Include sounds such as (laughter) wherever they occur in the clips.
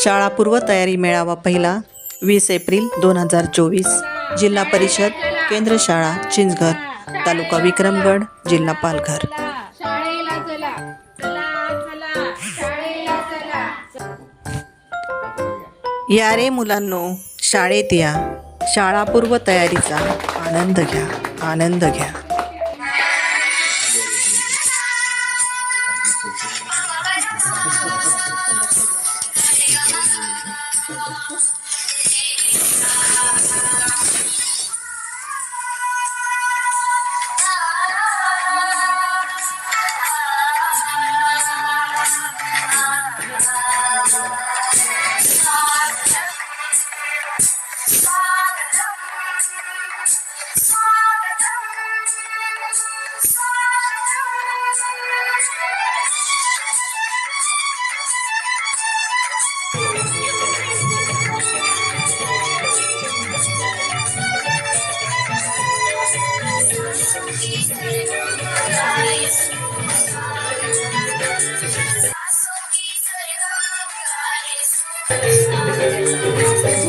शाळा पूर्वतयारी मेळावा पहिला वीस एप्रिल दोन हजार चोवीस. जिल्हा परिषद केंद्र शाळा चिंचघर. तालुका विक्रमगड जिल्हा पालघर. शाळेला चला. चला चला. शाळेला चला. या रे मुलांनो शाळेत या. शाळा पूर्वतयारीचा आनंद घ्या आनंद घ्या. (laughs)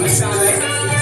Solid.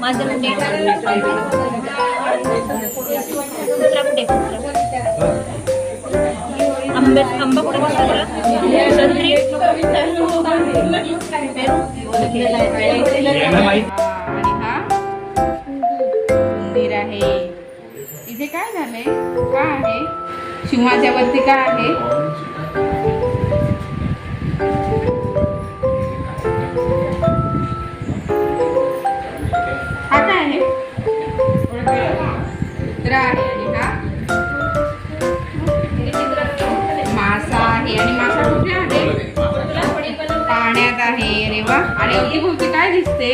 माझं कुठे कुत्रा कुठे? आंबे आंबा कुठे संत्री. काय झालंय का आहे? शिवाच्या वरती काय आहे? हा काय आहे? कुत्रा आहे आणि हा? मासा आहे आणि मासा कुठे आहे? पाण्यात आहे. अरे वा. आणि अवतीभोवती काय दिसते?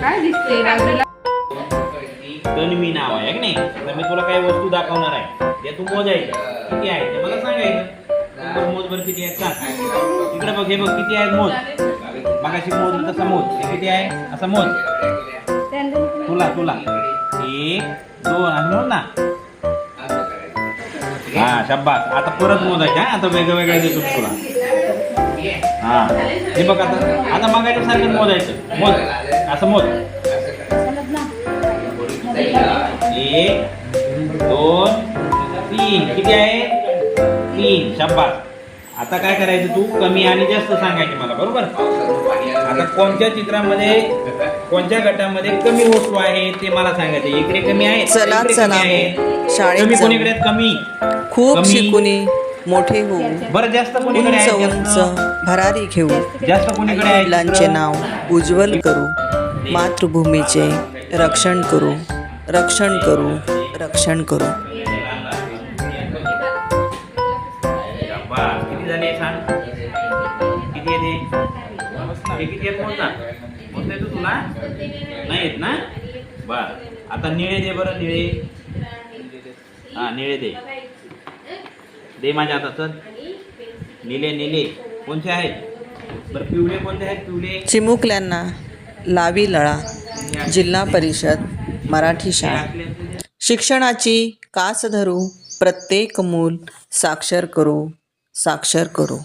काय दिसते? बाजूला तन्वी नाव आहे की नाही? तर मी तुला काही वस्तू दाखवणार आहे. ते तू मोजायचं किती आहे? ते मला सांगायचं मोज बरं किती आहेत. सांग इकडे बघ हे बघ किती आहेत मोज? मगाशी मोज तसा मोज. हे किती आहे? असा मोज. तुला तुला. एक दोन आणि मोज ना. हा शब्बास आता परत मोजायचं हा? आता वेगळं वेगळं देतो तुला. हा. हे बघ आता. आता मागायचं सारखं मोजायचं. मोज. असं मोज. एक दोन तीन किती आहे तीन शब्बास आता काय करायचं तू कमी आणि जास्त सांगायचे मला बरोबर आता कोणत्या चित्रामध्ये कोणत्या गटामध्ये कमी वस्तू आहे ते मला सांगायचे इकडे कमी आहे चला, चला. शाळेत. कोणीकडे? कमी खूप कमी. शिकुनी मोठे होऊ बरं जास्त कोणीकडे उंच? भरारी घेऊ जास्त कोणीकडे आहे वडिलांचे? नाव उज्ज्वल करू मातृभूमीचे रक्षण करू रक्षण करू रक्षण करू सांग किती किती ना तुला नाही येत ना बर आता निळे दे बरं निळे हा निळे दे दे माझ्या हातात चल निळे निळे कोणते आहेत बरं पिवळे कोणते आहेत पिवळे चिमुकल्यांना लावी लळा जिल्हा परिषद मराठी शाळा. शिक्षणाची कास धरू प्रत्येक मूल साक्षर करू साक्षर करू.